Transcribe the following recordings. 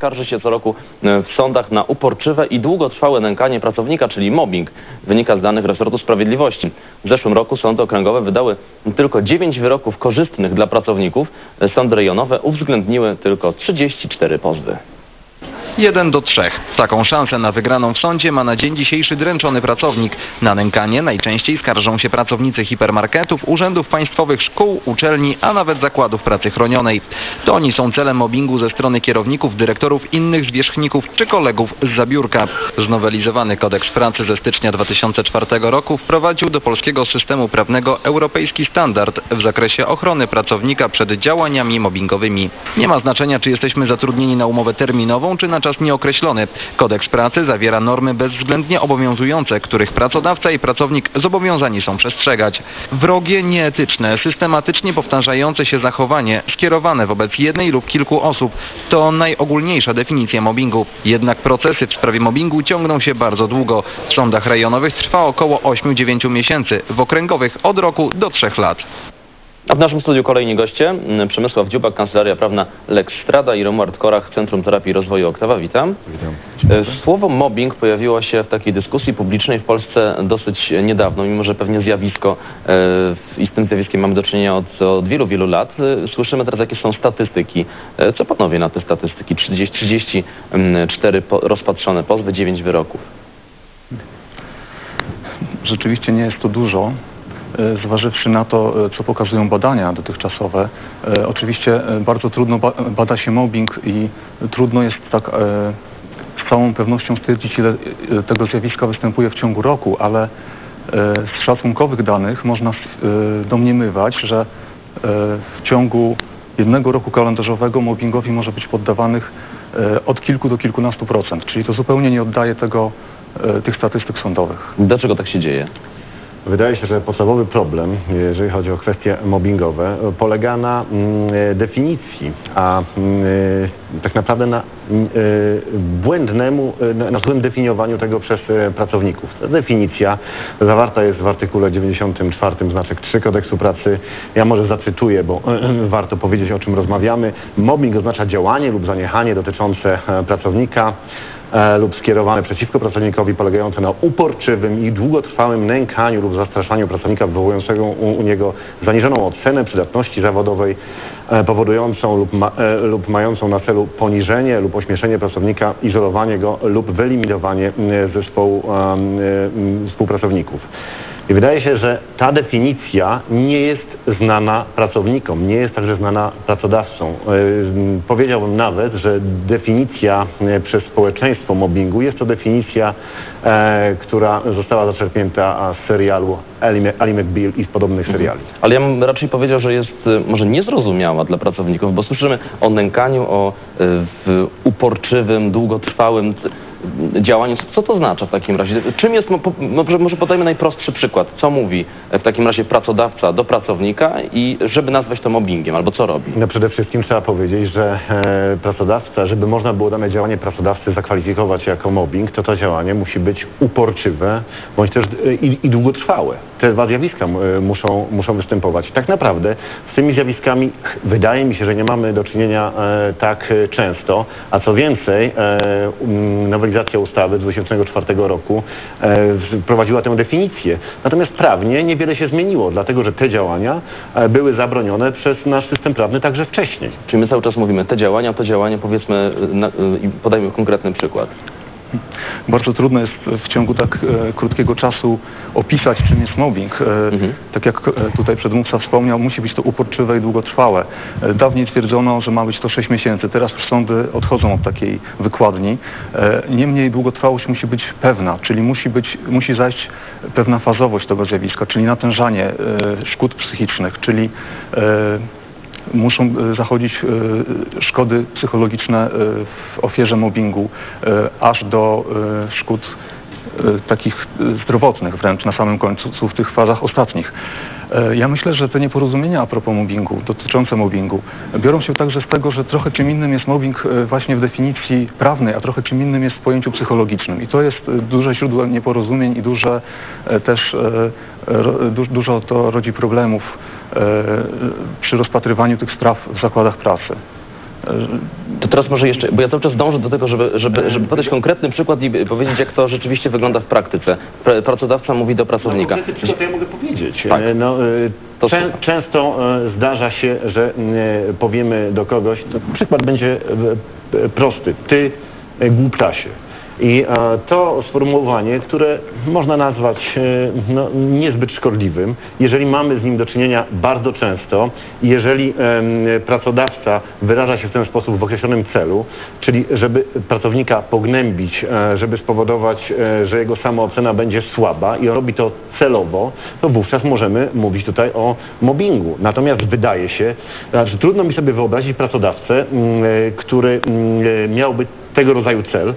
Skarży się co roku e, w sądach na uporczywe i długotrwałe nękanie pracownika, czyli mobbing. Wynika z danych resortu sprawiedliwości. W zeszłym roku sądy okręgowe wydały tylko 9 wyroków korzystnych dla pracowników. E, Sądy rejonowe uwzględniły tylko 34 pozwy. 1 do 3. Taką szansę na wygraną w sądzie ma na dzień dzisiejszy dręczony pracownik. Na nękanie najczęściej skarżą się pracownicy hipermarketów, urzędów państwowych, szkół, uczelni, a nawet zakładów pracy chronionej. To oni są celem mobbingu ze strony kierowników, dyrektorów, innych zwierzchników czy kolegów z zabiórka. Znowelizowany kodeks pracy ze stycznia 2004 roku wprowadził do polskiego systemu prawnego europejski standard w zakresie ochrony pracownika przed działaniami mobbingowymi. Nie ma znaczenia, czy jesteśmy zatrudnieni na umowę terminową, czy na czas nieokreślony. Kodeks pracy zawiera normy bezwzględnie obowiązujące, których pracodawca i pracownik zobowiązani są przestrzegać. Wrogie, nieetyczne, systematycznie powtarzające się zachowanie skierowane wobec jednej lub kilku osób to najogólniejsza definicja mobbingu. Jednak procesy w sprawie mobbingu ciągną się bardzo długo. W sądach rejonowych trwa około 8-9 miesięcy, w okręgowych od roku do 3 lat. A w naszym studiu kolejni goście. m, Przemysław Dziubak, Kancelaria Prawna Lex Strada i Romuald Korach, Centrum Terapii i Rozwoju Oktawa. Witam. Witam. E, Słowo mobbing pojawiło się w takiej dyskusji publicznej w Polsce dosyć niedawno, mimo że pewnie zjawisko e, i z tym zjawiskiem mamy do czynienia od, od wielu, wielu lat. E, Słyszymy teraz, jakie są statystyki. Co panowie na te statystyki? 30, 34 po, rozpatrzone pozwy, 9 wyroków. Rzeczywiście nie jest to dużo, zważywszy na to, e, co pokazują badania dotychczasowe. E, Oczywiście e, bardzo trudno ba- bada się mobbing i trudno jest tak e, z całą pewnością stwierdzić, ile e, tego zjawiska występuje w ciągu roku, ale e, z szacunkowych danych można e, domniemywać, że e, w ciągu jednego roku kalendarzowego mobbingowi może być poddawanych e, od kilku do kilkunastu procent, czyli to zupełnie nie oddaje tego, e, tych statystyk sądowych. Dlaczego tak się dzieje? Wydaje się, że podstawowy problem, jeżeli chodzi o kwestie mobbingowe, polega na mm, e, definicji, a mm, e, tak naprawdę na mm, e, błędnemu, na- złym definiowaniu tego przez pracowników. Ta definicja zawarta jest w artykule 94 znaczek 3 kodeksu pracy. Ja może zacytuję, bo warto powiedzieć o czym rozmawiamy. Mobbing oznacza działanie lub zaniechanie dotyczące pracownika e, lub skierowane przeciwko pracownikowi polegające na uporczywym i długotrwałym nękaniu lub zastraszaniu pracownika wywołującego u, u niego zaniżoną ocenę przydatności zawodowej e, powodującą lub, ma, e, lub mającą na celu poniżenie lub ośmieszenie pracownika, izolowanie go lub wyeliminowanie z zespołu em, em, współpracowników. I wydaje się, że ta definicja nie jest znana pracownikom, nie jest także znana pracodawcom. Yy, Powiedziałbym nawet, że definicja e, przez społeczeństwo mobbingu jest to definicja, e, która została zaczerpnięta z serialu Ally McBeal i z podobnych seriali. Ale ja bym raczej powiedział, że jest e, może niezrozumiała dla pracowników, bo słyszymy o nękaniu, o e, w uporczywym, długotrwałym działaniu. Co to oznacza w takim razie? Czym jest, mo- po- może, podajmy najprostszy przykład. Co mówi e, w takim razie pracodawca do pracownika i żeby nazwać to mobbingiem, albo co robi? No przede wszystkim trzeba powiedzieć, że e, pracodawca, żeby można było dane działanie pracodawcy zakwalifikować jako mobbing, to to działanie musi być uporczywe bądź też e, i, i długotrwałe. Te dwa zjawiska muszą, muszą występować. Tak naprawdę z tymi zjawiskami wydaje mi się, że nie mamy do czynienia tak często, a co więcej, e, um, nowelizacja ustawy z 2004 roku e, wprowadziła tę definicję. Natomiast prawnie niewiele się zmieniło, dlatego że te działania e, były zabronione przez nasz system prawny także wcześniej. Czyli my cały czas mówimy te działania, to działanie, powiedzmy na, i podajmy konkretny przykład. Bardzo trudno jest w ciągu tak e, krótkiego czasu opisać, czym jest mobbing. E, Mhm. Tak jak e, tutaj przedmówca wspomniał, musi być to uporczywe i długotrwałe. E, dawniej twierdzono, że ma być to 6 miesięcy. Teraz sądy odchodzą od takiej wykładni. E, niemniej długotrwałość musi być pewna, czyli musi, być, musi zajść pewna fazowość tego zjawiska, czyli natężanie e, szkód psychicznych, czyli e, muszą e, zachodzić e, szkody psychologiczne e, w ofierze mobbingu, aż do szkód takich e, zdrowotnych wręcz na samym końcu, w tych fazach ostatnich. E, Ja myślę, że te nieporozumienia a propos mobbingu, dotyczące mobbingu, biorą się także z tego, że trochę czym innym jest mobbing e, właśnie w definicji prawnej, a trochę czym innym jest w pojęciu psychologicznym. I to jest e, duże źródło nieporozumień i duże e, też e, dużo to rodzi problemów e, przy rozpatrywaniu tych spraw w zakładach pracy. To teraz może jeszcze, bo ja cały czas dążę do tego, żeby, żeby, żeby podać konkretny przykład i powiedzieć, jak to rzeczywiście wygląda w praktyce. Pra- Pracodawca mówi do pracownika. No, konkretny przykład to ja mogę powiedzieć. Tak. E, No, e, To czę, słucham. często e, zdarza się, że e, powiemy do kogoś, to przykład będzie e, e, prosty, ty e, głuptasie. I e, to sformułowanie, które można nazwać e, no, niezbyt szkodliwym, jeżeli mamy z nim do czynienia bardzo często, i jeżeli pracodawca wyraża się w ten sposób w określonym celu, czyli żeby pracownika pognębić, e, żeby spowodować, że jego samoocena będzie słaba i on robi to celowo, to wówczas możemy mówić tutaj o mobbingu. Natomiast wydaje się, znaczy trudno mi sobie wyobrazić pracodawcę, mm, który mm, miałby tego rodzaju cel,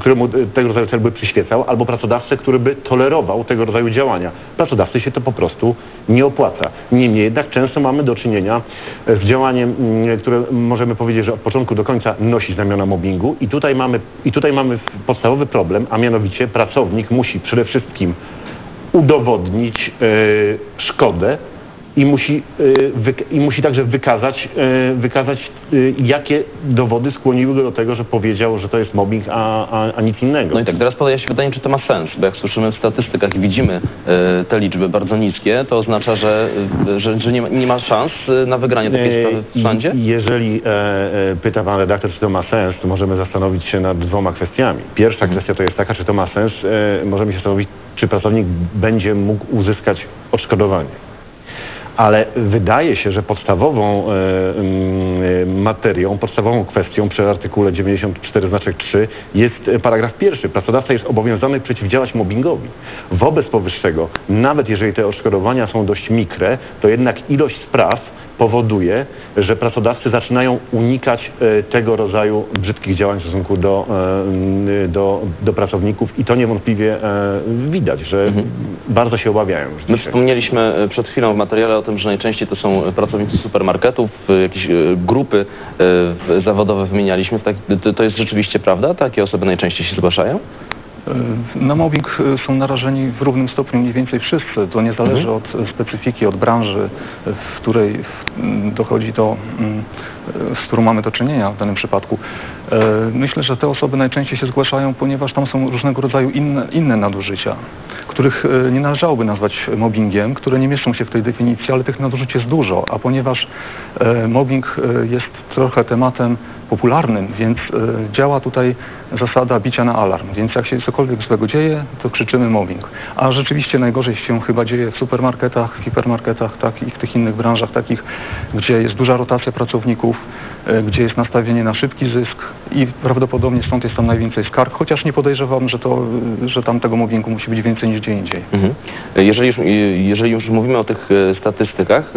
któremu e, tego rodzaju cel by przyświecał, albo pracodawcę, który by tolerował tego rodzaju działania. Pracodawcy się to po prostu nie opłaca. Niemniej jednak często mamy do czynienia e, z działaniem, mm, które możemy powiedzieć, że od początku do końca nosi znamiona mobbingu i tutaj mamy, i tutaj mamy podstawowy problem, a mianowicie pracownik musi przede wszystkim udowodnić e, szkodę i musi, wyk- i musi także wykazać, e, wykazać e, jakie dowody skłoniły go do tego, że powiedział, że to jest mobbing, a, a, a nic innego. No i tak, teraz podaje się pytanie, czy to ma sens, bo jak słyszymy w statystykach i widzimy te liczby bardzo niskie, to oznacza, że, że, że nie, ma, nie ma szans na wygranie takiej sprawy w sądzie? Jeżeli e, e, pyta pan redaktor, czy to ma sens, to możemy zastanowić się nad dwoma kwestiami. Pierwsza Mhm. kwestia to jest taka, czy to ma sens, e, możemy się zastanowić, czy pracownik będzie mógł uzyskać odszkodowanie. Ale wydaje się, że podstawową e, mm, materią, podstawową kwestią przy artykule 94 znaczek 3 jest e, paragraf pierwszy. Pracodawca jest obowiązany przeciwdziałać mobbingowi. Wobec powyższego, nawet jeżeli te odszkodowania są dość mikre, to jednak ilość spraw powoduje, że pracodawcy zaczynają unikać e, tego rodzaju brzydkich działań w stosunku do, e, do, do pracowników i to niewątpliwie e, widać, że bardzo się obawiają. My wspomnieliśmy przed chwilą w materiale o tym, że najczęściej to są pracownicy supermarketów, jakieś grupy zawodowe wymienialiśmy. To jest rzeczywiście prawda? Takie osoby najczęściej się zgłaszają? E, Na mobbing e, są narażeni w równym stopniu mniej więcej wszyscy. To nie zależy Mhm. od e, specyfiki, od branży, w której dochodzi do, z którą mamy do czynienia w danym przypadku. Myślę, że te osoby najczęściej się zgłaszają, ponieważ tam są różnego rodzaju inne, inne nadużycia, których nie należałoby nazwać mobbingiem, które nie mieszczą się w tej definicji, ale tych nadużyć jest dużo, a ponieważ mobbing jest trochę tematem popularnym, więc działa tutaj zasada bicia na alarm. Więc jak się cokolwiek złego dzieje, to krzyczymy mobbing. A rzeczywiście najgorzej się chyba dzieje w supermarketach, w hipermarketach, tak i w tych innych branżach takich, gdzie jest duża rotacja pracowników, e, gdzie jest nastawienie na szybki zysk i prawdopodobnie stąd jest tam najwięcej skarg, chociaż nie podejrzewam, że, to, e, że tam tego mobbingu musi być więcej niż gdzie indziej. Mhm. Jeżeli, już, jeżeli już mówimy o tych e, statystykach,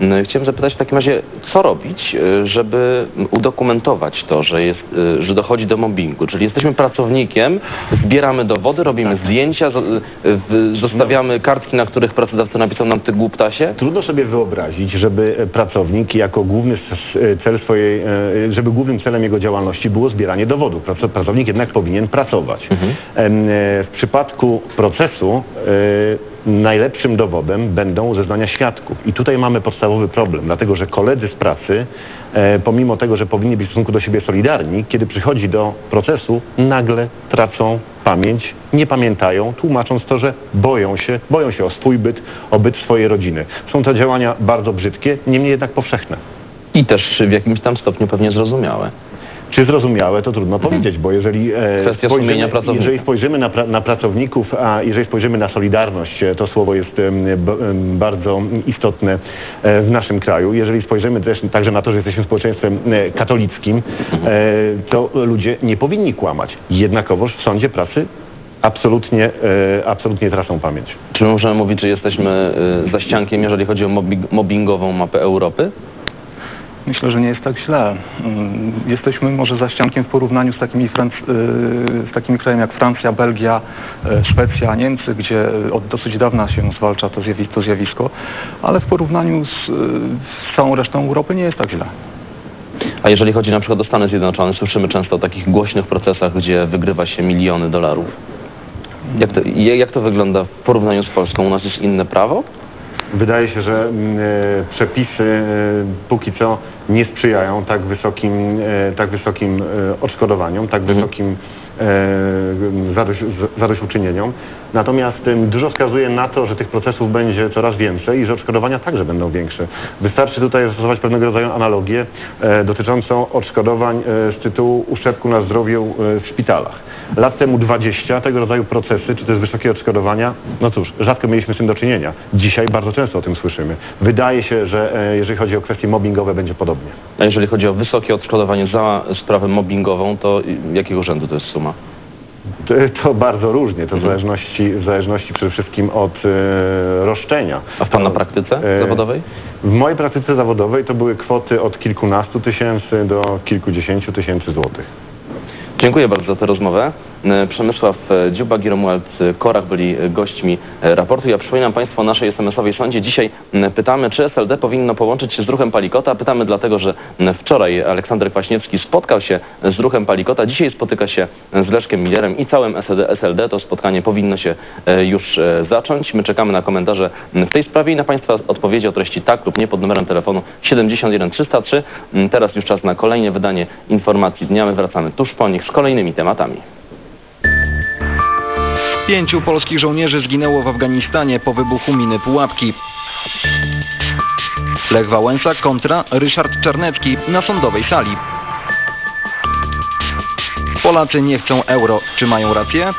e, m, chciałem zapytać w takim razie, co robić, e, żeby udokumentować to, że, jest, e, że dochodzi do mobbingu? Czyli jesteśmy pracownikiem, zbieramy dowody, robimy zdjęcia, z- e, w- zostawiamy kartki, na których pracodawca napisał nam ty głuptasie? Trudno sobie wyobrazić, żeby e, pracownik jako główny cel swojej, e, żeby głównym celem jego działalności było zbieranie dowodów. Praco- Pracownik jednak powinien pracować. Mhm. E, W przypadku procesu e, najlepszym dowodem będą zeznania świadków. I tutaj mamy podstawowy problem, dlatego że koledzy z pracy, e, pomimo tego, że powinni być w stosunku do siebie solidarni, kiedy przychodzi do procesu, nagle tracą pamięć, nie pamiętają, tłumacząc to, że boją się, boją się o swój byt, o byt swojej rodziny. Są to działania bardzo brzydkie, niemniej jednak powszechne. I też w jakimś tam stopniu pewnie zrozumiałe. Czy zrozumiałe, to trudno powiedzieć, bo jeżeli, e, Mhm. Kwestia sumienia spojrzymy, pracownika. jeżeli spojrzymy na, pra, na pracowników, a jeżeli spojrzymy na solidarność, e, to słowo jest em, b, em, bardzo istotne e, w naszym kraju. Jeżeli spojrzymy też także na to, że jesteśmy społeczeństwem e, katolickim, Mhm. e, to ludzie nie powinni kłamać. Jednakowoż w sądzie pracy absolutnie, e, absolutnie tracą pamięć. Czy my możemy mówić, że jesteśmy e, za ściankiem, jeżeli chodzi o mobbing, mobbingową mapę Europy? Myślę, że nie jest tak źle. Mm, Jesteśmy może za ściankiem w porównaniu z takimi, y, z takimi krajami jak Francja, Belgia, y, Szwecja, Niemcy, gdzie y, od dosyć dawna się zwalcza to, to zjawisko, ale w porównaniu z, z całą resztą Europy nie jest tak źle. A jeżeli chodzi na przykład o Stany Zjednoczone, słyszymy często o takich głośnych procesach, gdzie wygrywa się miliony dolarów. Jak to, jak to wygląda w porównaniu z Polską? U nas jest inne prawo? Wydaje się, że mm, e, przepisy e, póki co nie sprzyjają tak wysokim, e, tak wysokim odszkodowaniom, tak Mhm. wysokim e, zadoś, z- zadośćuczynieniom. Natomiast dużo wskazuje na to, że tych procesów będzie coraz więcej i że odszkodowania także będą większe. Wystarczy tutaj zastosować pewnego rodzaju analogię e, dotyczącą odszkodowań e, z tytułu uszczerbku na zdrowiu w szpitalach. Lat temu 20 tego rodzaju procesy, czy też wysokie odszkodowania, no cóż, rzadko mieliśmy z tym do czynienia. Dzisiaj bardzo często o tym słyszymy. Wydaje się, że jeżeli chodzi o kwestie mobbingowe, będzie podobnie. A jeżeli chodzi o wysokie odszkodowanie za sprawę mobbingową, to jakiego rzędu to jest suma? To, to bardzo różnie, to w zależności, w zależności przede wszystkim od e, roszczenia. A w Pana praktyce e, zawodowej? W mojej praktyce zawodowej to były kwoty od kilkunastu tysięcy do kilkudziesięciu tysięcy złotych. Dziękuję bardzo za tę rozmowę. E, Przemysław e, Dziuba, Giromuald e, Korach byli gośćmi raportu. Ja przypominam Państwu o naszej SMS-owej sądzie. Dzisiaj pytamy, czy SLD powinno połączyć się z ruchem Palikota. Pytamy dlatego, że wczoraj Aleksander Kwaśniewski spotkał się z ruchem Palikota. Dzisiaj spotyka się z Leszkiem Millerem i całym SLD. SLD. To spotkanie powinno się już zacząć. My czekamy na komentarze w tej sprawie i na Państwa odpowiedzi o treści tak lub nie pod numerem telefonu 71 303. M, Teraz już czas na kolejne wydanie informacji dnia. My wracamy tuż po nich z kolejnymi tematami. Pięciu polskich żołnierzy zginęło w Afganistanie po wybuchu miny Pułapki. Lech Wałęsa kontra Ryszard Czarnecki na sądowej sali. Polacy nie chcą euro. Czy mają rację?